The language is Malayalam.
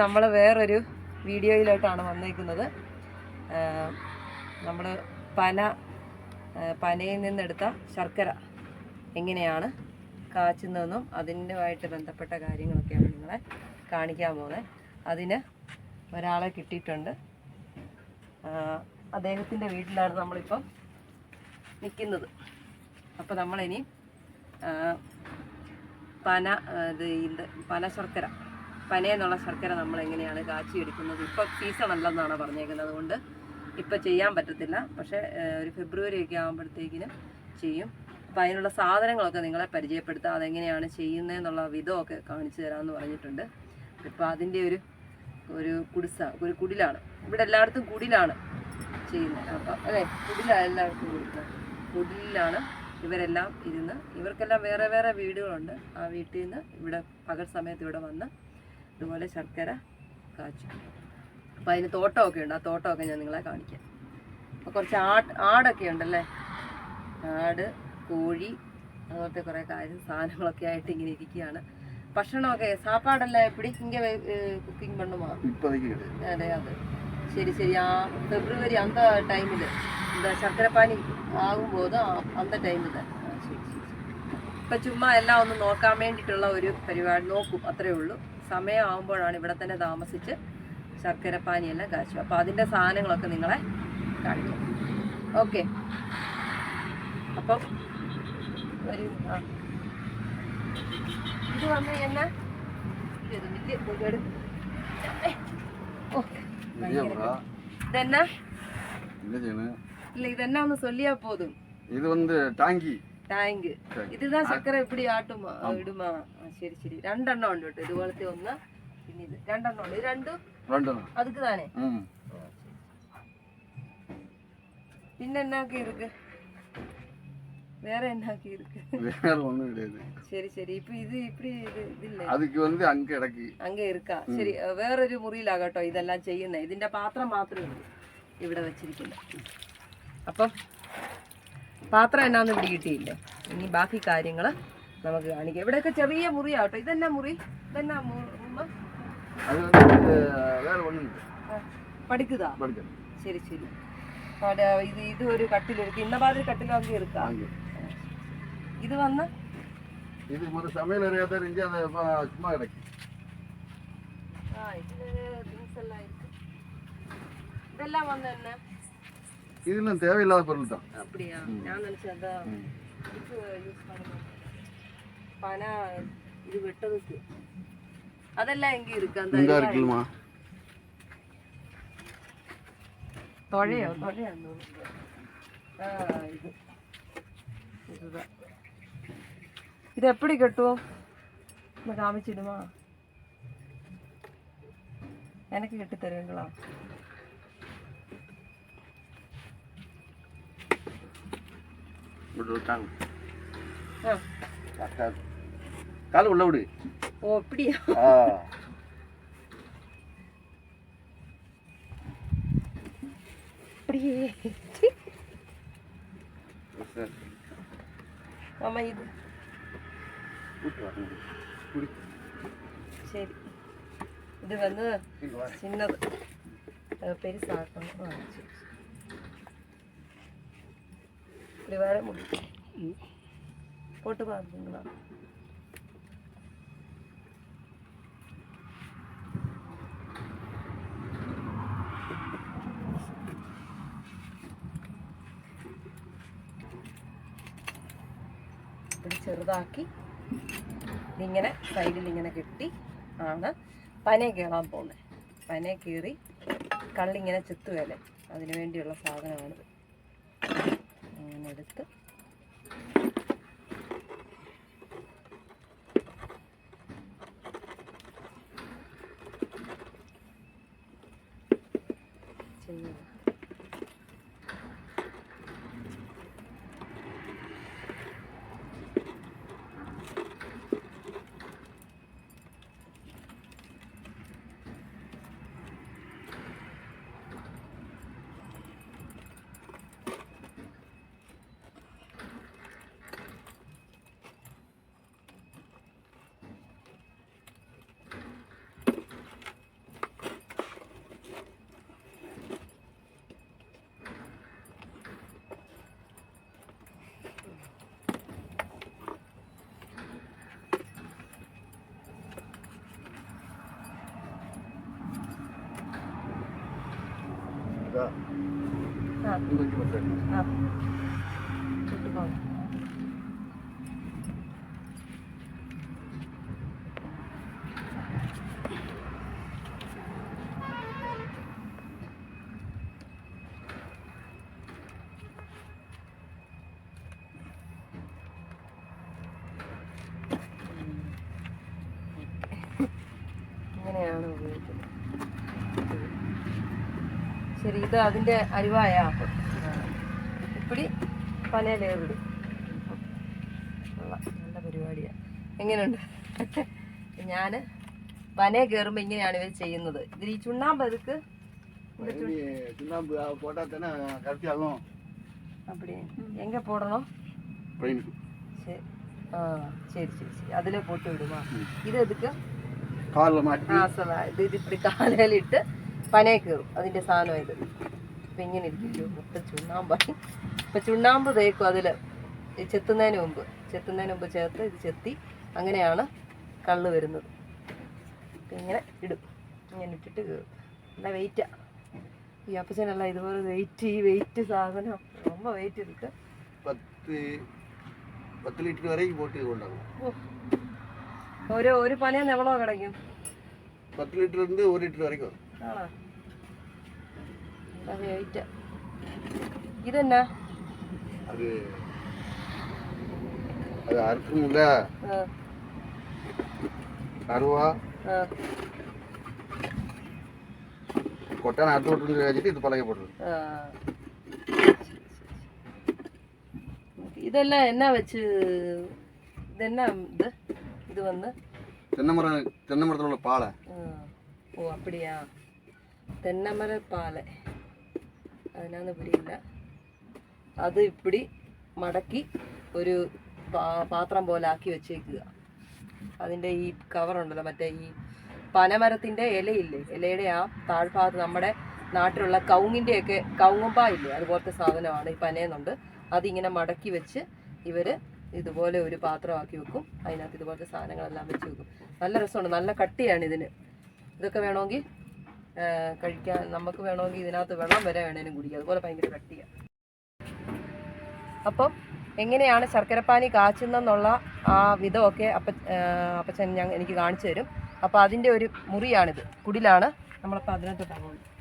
നമ്മൾ വേറൊരു വീഡിയോയിലോട്ടാണ് വന്നേക്കുന്നത്. നമ്മൾ പന പനയിൽ നിന്നെടുത്ത ശർക്കര എങ്ങനെയാണ് കാച്ചുന്നതെന്നും അതിന്റെതായിട്ട് ബന്ധപ്പെട്ട കാര്യങ്ങളൊക്കെയാണ് നിങ്ങളെ കാണിക്കാൻ പോകുന്നത്. അതിന് ഒരാളെ കിട്ടിയിട്ടുണ്ട്. അദ്ദേഹത്തിന്റെ വീട്ടിലാണ് നമ്മളിപ്പം നിൽക്കുന്നത്. അപ്പോൾ നമ്മളിനി പന ഇത് പന ശർക്കര പനയെന്നുള്ള ശർക്കര നമ്മൾ എങ്ങനെയാണ് കാച്ചിയെടുക്കുന്നത്? ഇപ്പോൾ സീസൺ അല്ലെന്നാണ് പറഞ്ഞേക്കുന്നത്. അതുകൊണ്ട് ഇപ്പോൾ ചെയ്യാൻ പറ്റത്തില്ല. പക്ഷെ ഒരു ഫെബ്രുവരി ഒക്കെ ആകുമ്പോഴത്തേക്കിനും ചെയ്യും. അപ്പോൾ അതിനുള്ള സാധനങ്ങളൊക്കെ നിങ്ങളെ പരിചയപ്പെടുത്താം. അതെങ്ങനെയാണ് ചെയ്യുന്നതെന്നുള്ള വിധമൊക്കെ കാണിച്ചു തരാമെന്ന് പറഞ്ഞിട്ടുണ്ട്. ഇപ്പോൾ അതിന്റെ ഒരു ഒരു കുടിസ ഒരു കുടിലാണ്. ഇവിടെ എല്ലായിടത്തും കുടിലാണ് ചെയ്യുന്നത്. അപ്പം അല്ലേ? കുടിലാണ് കൊടുക്കുന്നത്. കുടിലാണ് ഇവരെല്ലാം ഇരുന്ന്. ഇവർക്കെല്ലാം വേറെ വേറെ വീടുകളുണ്ട്. ആ വീട്ടിൽ നിന്ന് ഇവിടെ പകൽ സമയത്ത് ഇവിടെ വന്ന് ഇതുപോലെ ശർക്കര കാച്ചു. അപ്പോൾ അതിന് തോട്ടമൊക്കെ ഉണ്ട്. ആ തോട്ടമൊക്കെ ഞാൻ നിങ്ങളെ കാണിക്കാം. അപ്പോൾ കുറച്ച് ആട് ആടൊക്കെ ഉണ്ടല്ലേ? ആട് കോഴി അതുപോലത്തെ കുറേ കാര്യം സാധനങ്ങളൊക്കെ ആയിട്ട് ഇങ്ങനെ ഇരിക്കുകയാണ്. ഭക്ഷണമൊക്കെ സാപ്പാടല്ല? എപ്പിടി ഇങ്ങനെ കുക്കിംഗ് പണ്ണുമാ അതെ അതെ. ശരി ശരി. ആ ഫെബ്രുവരി അന്ത ടൈമിൽ എന്താ ശർക്കരപ്പാനി ആകുമ്പോൾ അന്ത ടൈമിൽ ഇപ്പം ചുമ്മാ എല്ലാം ഒന്ന് നോക്കാൻ വേണ്ടിയിട്ടുള്ള ഒരു പരിപാടി നോക്കും. അത്രയേ ഉള്ളൂ. സമയമാകുമ്പോഴാണ് ഇവിടെ തന്നെ താമസിച്ച് ശർക്കരപ്പാനി എല്ലാം കാച്ചു അപ്പോൾ അതിൻ്റെ സാധനങ്ങളൊക്കെ നിങ്ങളെ കാണിക്കാം ഓക്കെ അപ്പം വരൂ ആ ഇത് വന്ന് എന്നാ ഇത് വലിയ ഒരുപാട് ഓ இல்லையாப்பா ഇതെന്നാ என்ன செய்யணும் இல்ல இதென்ன ஒன்று சொல்லியா போதும் இது வந்து டாங்கி ടാങ്ക് இதுதான் சக்கரை இப்படி ஆட்டுமா இடுமா சரி சரி ரெண்டெண்ணம் ഉണ്ട് കേട്ടോ ഇതുപോലത്തെ ഒന്ന് പിന്നെ ഇത് രണ്ടെണ്ണം ഉണ്ട് ഇത് രണ്ടും ரெண்டு அதுக்கு தானே പിന്നെ എന്നാക്കി ഇருக்கு வேற என்னாக்கி இருக்கு வேற ஒண்ணும் கிடையாது சரி சரி இப்ப இது இப்படி இது இது இல்ல அதுக்கு வந்து அங்க இடக்கு அங்க இருக்கா ശരി വേറൊരു മുറിയിലാകട്ടോ ഇതെല്ലാം ചെയ്യുന്നത് ഇതിന്റെ പാത്രം മാത്രമേ ഉള്ളൂ ഇവിടെ വെച്ചിരിക്കുന്നത് അപ്പം പാത്രം എന്നാന്ന് പിടി കിട്ടിയില്ലേ? ഇനി ബാക്കി കാര്യങ്ങൾ നമുക്ക് കാണിക്കാം. ഇവിടെയൊക്കെ ചെറിയ മുറിയാട്ടോ. ഇതെന്നാ മുറി? ഇതെന്നാ പഠിക്കുതാ? ശരി ശരി. ഇത് ഇത് ഒരു കട്ടിലെടുക്കുക ഇന്ന മാതിരി കട്ടിലാക്കി എടുക്കാം? ഇത് വന്ന്? இது ஒரு சமையல் அறையாக தான் இருந்துச்சு அதை சும்மா கிடக்கு இதெல்லாம் வந்து என்ன இதெல்லாம் தேவையில்லாத பொருள் தான். அப்படியா? ഞാൻ நினைச்சதா பன இது வெட்டதுக்கு. அதெல்லாம் எங்க இருக்கு? அந்த இங்கே இருக்குல்லம்மா தொழையோ தொழையோ இது. இதுதான். இது எப்படி கட்டும் இந்த காமிச்சிடுமா? எனக்கு கட்டி தருவீங்களா? கால் உள்ள விடு. ஓ அப்படியா? அப்படியே. மாமா இது. சரி. இது வந்து சின்னது. பெருசாக இருக்கணும் പരിവാരം മുടിക്കും പോട്ട് പാടുന്നതാണ് ചെറുതാക്കി ഇങ്ങനെ സൈഡിൽ ഇങ്ങനെ കെട്ടി ആണ് പന കയറാൻ പോകുന്നത് പന കീറി കള്ളിങ്ങനെ ചെത്തുവല്ലേ അതിനു വേണ്ടിയുള്ള സാധനമാണിത്. അങ്ങനെ എടുത്ത് ആ ഇത് വെച്ച് പറ്റാം ആ ചുട്ടു പോകാം ഇങ്ങനെയാണ് ശരി ഇത് അതിന്റെ അരിവായ. ഇപ്പിടി പനയിലേറിടും നല്ല പരിപാടിയാ. എങ്ങനെയുണ്ട്? ഞാൻ പന കയറുമ്പോൾ ഇങ്ങനെയാണ് ഇവർ ചെയ്യുന്നത്. ഇതിൽ ഈ ചുണ്ണാമ്പ് എതുക്ക് എങ്ക പോടണം? ശരി ആ ശരി ശരി അതിലെ പോട്ട് വിടുവാ. ഇത് എടുക്കാം ഇത് ഇത് കാലയിലിട്ട് പന കയറും. അതിന്റെ സാധനം ഇത്. അപ്പം ഇങ്ങനെ ഇരിക്കും മൊത്തം ചുണ്ണാമ്പായി. അപ്പം ചുണ്ണാമ്പ് തേക്കും അതിൽ ചെത്തുന്നതിന് മുമ്പ്. ചെത്തുന്നതിന് മുമ്പ് ചേർത്ത് ഇത് ചെത്തി അങ്ങനെയാണ് കള്ള് വരുന്നത്. അപ്പം ഇങ്ങനെ ഇടും. ഇങ്ങനെ ഇട്ടിട്ട് കയറും. നല്ല വെയിറ്റാ ഈ അപ്പച്ചനല്ല ഇതുപോലെ വെയിറ്റ് ഈ വെയിറ്റ് സാധനം. ரொம்ப വെയിറ്റ് ഇരിക്കും പത്ത് പത്ത് ലിറ്റർ വരെ ഈ ബോട്ടിൽ കൊണ്ടാകും ഒരു ഒരു പനയെന്ന് എവളോ കിടക്കും பத்து லிட்டர்லேருந்து ஒரு லிட்டர் வரைக்கும் வரும் ആണോ അത് വെയിറ്റ് ഇതെന്നാ அது அது அறுக்கும்ல ആ, அருவா ആ, கொட்டான அறுத்து விட்டு வச்சுட்டு இது பழக போடுறது ആ. ഇതെല്ലാം എന്നാ വെച്ച് ഇതെന്നാ ഇത് ഇത് വന്ന് தென்னை மரம் தென்னை மரத்தில் உள்ள பாலை ആ. ഓ அப்படியா തെന്നമര പാല അതിനാന്ന് പിടിയില്ല. അത് ഇപ്പിടി മടക്കി ഒരു പാത്രം പോലെ ആക്കി വെച്ചേക്കുക. അതിന്റെ ഈ കവറുണ്ടല്ലോ മറ്റേ ഈ പനമരത്തിന്റെ ഇലയില്ലേ? ഇലയുടെ ആ താഴ്ഭാഗത്ത് നമ്മുടെ നാട്ടിലുള്ള കൗങ്ങിന്റെയൊക്കെ കൗങ്ങുമ്പ ഇല്ലേ? അതുപോലത്തെ സാധനമാണ് ഈ പനയെന്നുണ്ട് അതിങ്ങനെ മടക്കി വെച്ച് ഇവർ ഇതുപോലെ ഒരു പാത്രമാക്കി വെക്കും. അതിനകത്ത് ഇതുപോലത്തെ സാധനങ്ങളെല്ലാം വെച്ച് വെക്കും. നല്ല രസമുണ്ട്. നല്ല കട്ടിയാണ് ഇതിന്. ഇതൊക്കെ വേണമെങ്കിൽ കഴിക്കാൻ നമുക്ക് വേണമെങ്കിൽ ഇതിനകത്ത് വെള്ളം വരെ വേണേലും കുടിക്കാം. അതുപോലെ ഭയങ്കര കട്ടിയാണ് അപ്പം എങ്ങനെയാണ് ശർക്കരപ്പാനി കാച്ചുന്നെന്നുള്ള ആ വിധമൊക്കെ അപ്പ അപ്പച്ചൻ ഞാൻ എനിക്ക് കാണിച്ചു തരും അപ്പോൾ അതിന്റെ ഒരു മുറിയാണിത്. കുടിലാണ്. നമ്മളപ്പോൾ അതിനകത്ത് പോകുന്നത്